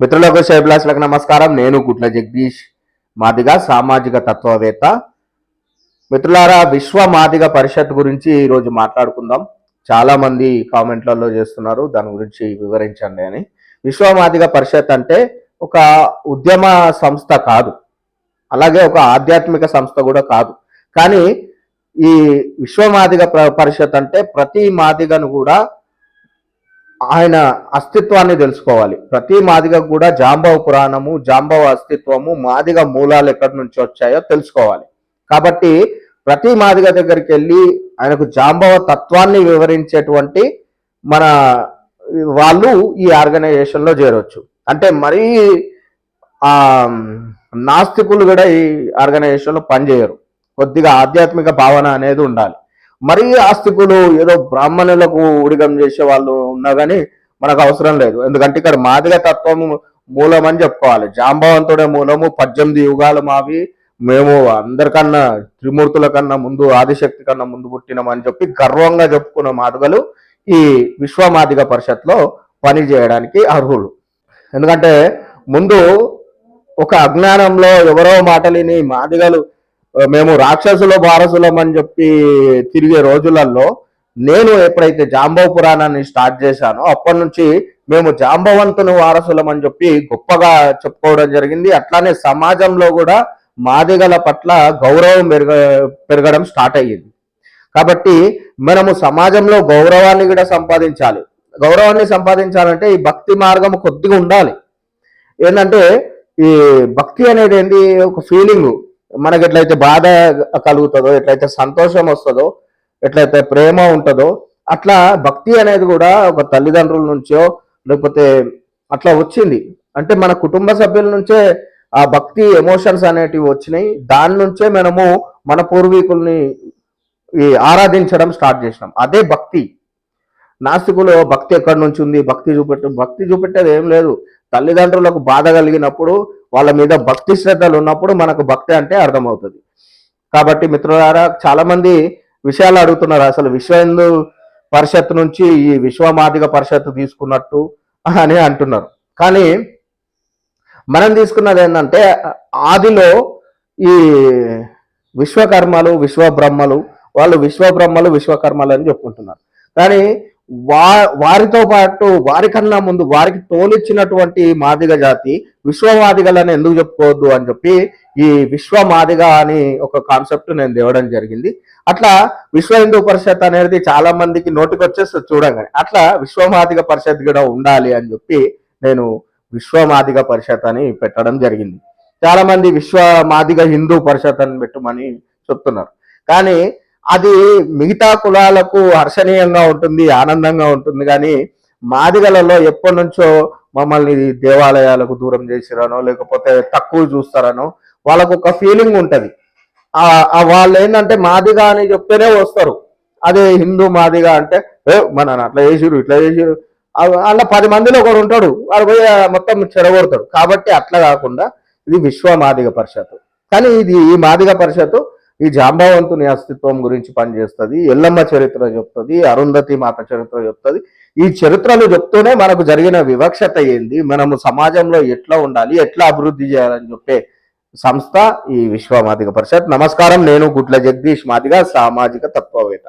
మిత్రులకు శైబ్లాసులకు నమస్కారం. నేను గుట్ల జగదీష్ మాదిగ సామాజిక తత్వవేత్త. మిత్రులారా విశ్వ మాదిగ పరిషత్ గురించి ఈరోజు మాట్లాడుకుందాం. చాలామంది కామెంట్లలో చేస్తున్నారు. దాని గురించి వివరించండి అని. విశ్వ మాదిగ పరిషత్ అంటే ఒక ఉద్యమ సంస్థ కాదు. అలాగే ఒక ఆధ్యాత్మిక సంస్థ కూడా కాదు. కానీ ఈ విశ్వ మాదిగ పరిషత్ అంటే ప్రతి మాదిగను కూడా ఆయన అస్తిత్వాన్ని తెలుసుకోవాలి. ప్రతి మాదిగ కూడా జాంబవ పురాణము జాంబవ అస్తిత్వము మాదిగ మూలాలు ఎక్కడి నుంచి వచ్చాయో తెలుసుకోవాలి. కాబట్టి ప్రతి మాదిగ దగ్గరికి వెళ్ళి ఆయనకు జాంబవ తత్వాన్ని వివరించేటువంటి మన వాళ్ళు ఈ ఆర్గనైజేషన్లో చేరవచ్చు అంటే మరీ ఆ నాస్తికులు కూడా ఈ ఆర్గనైజేషన్లో పనిచేయరు. కొద్దిగా ఆధ్యాత్మిక భావన అనేది ఉండాలి. మరీ ఆస్తికులు ఏదో బ్రాహ్మణులకు ఉడిగం చేసే వాళ్ళు ఉన్నా కానీ మనకు అవసరం లేదు. ఎందుకంటే ఇక్కడ మాదిగ తత్వము మూలం అని చెప్పుకోవాలి. జాంబవంతుడే మూలము పద్దెనిమిది యుగాలు మావి మేము అందరికన్నా త్రిమూర్తుల కన్నా ముందు ఆదిశక్తి కన్నా ముందు పుట్టినామని చెప్పి గర్వంగా చెప్పుకున్న మాదిగలు ఈ విశ్వ మాదిగ పరిషత్లో పని చేయడానికి అర్హులు. ఎందుకంటే ముందు ఒక అజ్ఞానంలో ఎవరో మాటలిని మాదిగలు మేము రాక్షసుల వారసులం అని చెప్పి తిరిగే రోజులలో నేను ఎప్పుడైతే జాంబవ పురాణాన్ని స్టార్ట్ చేశానో అప్పటి నుంచి మేము జాంబవంతుని వారసులం అని చెప్పి గొప్పగా చెప్పుకోవడం జరిగింది. అట్లానే సమాజంలో కూడా మాదిగల పట్ల గౌరవం పెరగ పెరగడం స్టార్ట్ అయ్యింది. కాబట్టి మనము సమాజంలో గౌరవాన్ని కూడా సంపాదించాలి. గౌరవాన్ని సంపాదించాలంటే ఈ భక్తి మార్గం కొద్దిగా ఉండాలి. ఏంటంటే ఈ భక్తి అనేది ఏంటి? ఒక ఫీలింగ్ మనకి ఎట్లయితే బాధ కలుగుతుందో ఎట్లయితే సంతోషం వస్తుందో ఎట్లయితే ప్రేమ ఉంటుందో అట్లా భక్తి అనేది కూడా ఒక తల్లిదండ్రుల నుంచో లేకపోతే అట్లా వచ్చింది. అంటే మన కుటుంబ సభ్యుల నుంచే ఆ భక్తి ఎమోషన్స్ అనేటివి వచ్చినాయి. దాని నుంచే మనము మన పూర్వీకుల్ని ఈ ఆరాధించడం స్టార్ట్ చేసినాం. అదే భక్తి. నాస్తికులు భక్తి ఎక్కడి నుంచి ఉంది? భక్తి చూపెట్టు భక్తి చూపెట్టేది ఏం లేదు. తల్లిదండ్రులకు బాధ కలిగినప్పుడు వాళ్ళ మీద భక్తి శ్రద్ధలు ఉన్నప్పుడు మనకు భక్తి అంటే అర్థమవుతుంది. కాబట్టి మిత్రులారా చాలా మంది విషయాలు అడుగుతున్నారు అసలు విశ్వ హిందూ పరిషత్ నుంచి ఈ విశ్వమాదిక పరిషత్ తీసుకున్నట్టు అని అంటున్నారు. కానీ మనం తీసుకున్నది ఏంటంటే ఆదిలో ఈ విశ్వకర్మలు విశ్వబ్రహ్మలు వాళ్ళు విశ్వబ్రహ్మలు విశ్వకర్మలు అని చెప్పుకుంటున్నారు. కానీ వా వారితో పాటు వారికన్నా ముందు వారికి తోలిచ్చినటువంటి మాదిగ జాతి విశ్వమాదిగలను ఎందుకు చెప్పుకోవద్దు అని చెప్పి ఈ విశ్వమాదిగ అని ఒక కాన్సెప్ట్ నేను తేవడం జరిగింది. అట్లా విశ్వ హిందూ పరిషత్ అనేది చాలా మందికి నోటికి వచ్చేస్తుంది చూడంగానే. అట్లా విశ్వమాదిగ పరిషత్ కూడా ఉండాలి అని చెప్పి నేను విశ్వమాదిగ పరిషత్ అని పెట్టడం జరిగింది. చాలా మంది విశ్వమాదిగ హిందూ పరిషత్ అని పెట్టమని చెప్తున్నారు. కానీ అది మిగతా కులాలకు హర్షణీయంగా ఉంటుంది ఆనందంగా ఉంటుంది. కానీ మాదిగలలో ఎప్పటి నుంచో మమ్మల్ని దేవాలయాలకు దూరం చేసిరానో లేకపోతే తక్కువ చూస్తారనో వాళ్ళకు ఒక ఫీలింగ్ ఉంటుంది. ఆ వాళ్ళు ఏంటంటే మాదిగా అని చెప్తేనే వస్తారు. అదే హిందూ మాదిగా అంటే ఏ మన అట్లా చేసిరు ఇట్లా చేసిరు అలా పది మందిలో ఒకడు ఉంటాడు వాడు పోయి మొత్తం చెడగొడతాడు. కాబట్టి అట్లా కాకుండా ఇది విశ్వ మాదిగ పరిషత్ కానీ ఇది ఈ మాదిగ పరిషత్తు ఈ జాంబవంతుని అస్తిత్వం గురించి పనిచేస్తుంది ఎల్లమ్మ చరిత్ర చెప్తుంది అరుంధతి మాత చరిత్ర చెప్తుంది. ఈ చరిత్రలు చెప్తూనే మనకు జరిగిన వివక్షత ఏంది? మనము సమాజంలో ఎట్లా ఉండాలి ఎట్లా అభివృద్ధి చేయాలని చెప్పే సంస్థ ఈ విశ్వ మాదిగ పరిషత్. నమస్కారం నేను గుట్ల జగదీష్ మాదిగ సామాజిక తత్వవేత్త.